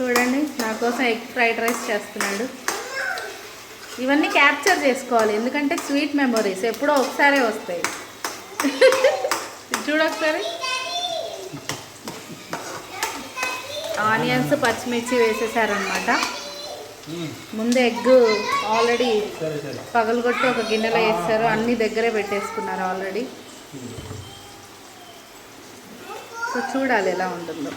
చూడండి నా కోసం ఎగ్ ఫ్రైడ్ రైస్ చేస్తున్నాడు. ఇవన్నీ క్యాప్చర్ చేసుకోవాలి ఎందుకంటే స్వీట్ మెమొరీస్ ఎప్పుడో ఒకసారే వస్తాయి. చూడొకసారి ఆనియన్స్ పచ్చిమిర్చి వేసేసారనమాట ముందు ఎగ్ ఆల్రెడీ పగలగొట్టి ఒక గిన్నెలో వేస్తారు అన్నీ దగ్గరే పెట్టేసుకున్నారు ఆల్రెడీ. సో చూడాలి ఎలా ఉంటుందో.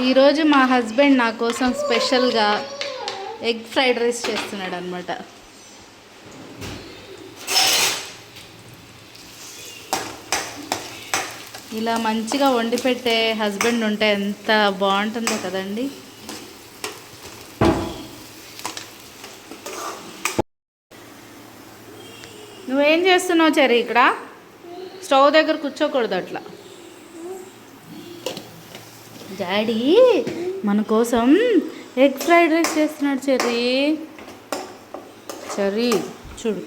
ఈరోజు మా హస్బెండ్ నా కోసం స్పెషల్గా ఎగ్ ఫ్రైడ్ రైస్ చేస్తున్నాడు అనమాట ఇలా మంచిగా వండి పెట్టే హస్బెండ్ ఉంటే ఎంత బాగుంటుందో కదండి. నువ్వేం చేస్తున్నావు చెరి ఇక్కడ? స్టవ్ దగ్గర కూర్చోకూడదు అట్లా. డాడీ మన కోసం ఎగ్ ఫ్రైడ్ రైస్ చేస్తున్నాడు చెర్రీ. చెర్రీ చూడు.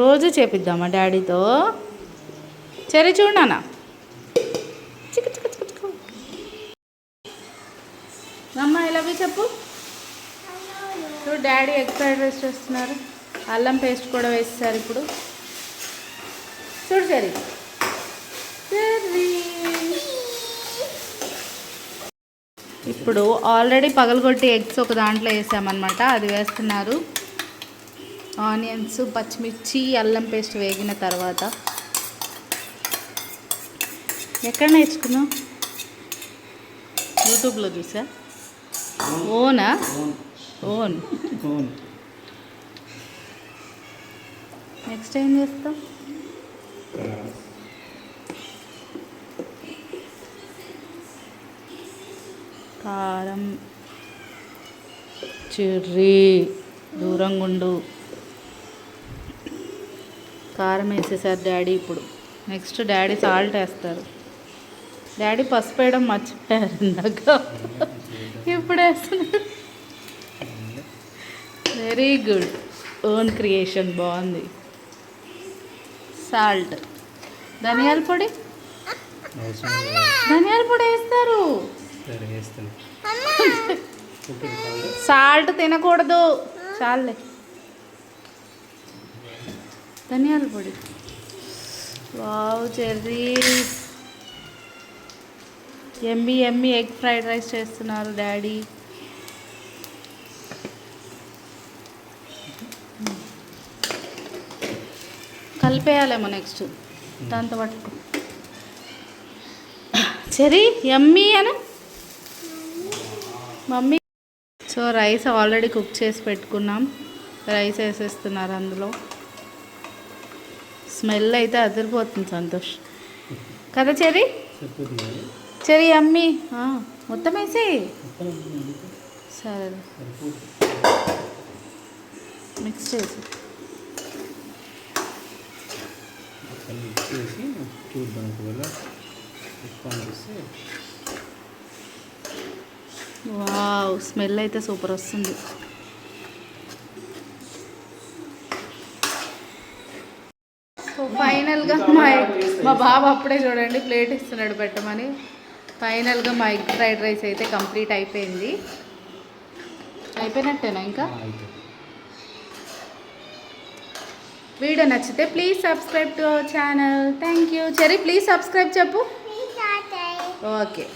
రోజు చేపిద్దామా డాడీతో? చెర్రీ చూడనా చిక్క చిక్క చిక్క అమ్మ ఎలాగో చెప్పు. చూడు డాడీ ఎగ్ ఫ్రైడ్ రైస్ చేస్తున్నారు. అల్లం పేస్ట్ కూడా వేసేసారు ఇప్పుడు. చూడు సరే. ఇప్పుడు ఆల్రెడీ పగలగొట్టి ఎగ్స్ ఒక దాంట్లో వేసామన్నమాట. అది వేస్తున్నారు. ఆనియన్స్ పచ్చిమిర్చి అల్లం పేస్ట్ వేగిన తర్వాత. ఎక్కడ నేర్చుకున్నావు? యూట్యూబ్లో చూసా? ఓనా? ఓన్ అవును నెక్స్ట్ ఏం చేస్తావు? కారం చిర్రి దూరంగా ఉండు కారం వేసేసారు డాడీ ఇప్పుడు. నెక్స్ట్ డాడీ సాల్ట్ వేస్తారు. డాడీ పసుపు వేయడం మర్చిపోయారు ఇందాక. ఇప్పుడు వేస్తున్నారు వెరీ గుడ్ ఓన్ క్రియేషన్ బాగుంది. సాల్ట్ ధనియాల పొడి. ధనియాల పొడి వేస్తారు. సాల్ట్ తినకూడదు. చాలే. ధనియాల పొడి. Wow Cherry Emmy Emmy egg fried rice చేస్తున్నారు డాడీ కలిపేయాలేమో నెక్స్ట్ దాంతో పట్టుకో చెరీ ఎమ్మి అను? Mummy. So rice already cook చేసి పెట్టుకున్నాం. రైస్ వేసేస్తున్నారు అందులో. స్మెల్ అయితే అదిరిపోతుంది సంతోష్. కదా చెరి? చెరి అమ్మి మొత్తం వేసి? సరే మిక్స్ చేసి మొత్తం మిక్స్ చేసి చూద్దాం ఒకవేళ ఎక్కువ అనిపిస్తే వావ్ స్మెల్ అయితే సూపర్ వస్తుంది. సో ఫైనల్గా మా మా బాబు అప్పుడే చూడండి ప్లేట్ ఇస్తున్నాడు పెట్టమని. ఫైనల్గా మా ఎగ్ ఫ్రైడ్ రైస్ అయితే కంప్లీట్ అయిపోయింది. అయిపోయినట్టేనా ఇంకా? వీడియో నచ్చితే please subscribe to our channel thank you Cherry please subscribe చెప్పు. ఓకే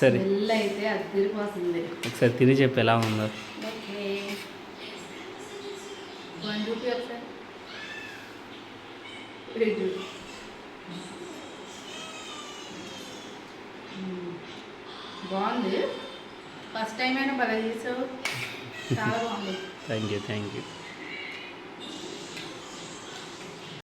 సరే. స్మెల్ అయితే అదిరిపోతుంది ఒకసారి తిని చెప్పు ఎలా ఉందో. ఓకే బాగుంది. ఫస్ట్ టైం అయినా బాగా చేసావు. చాలా బాగుంది. Thank you thank you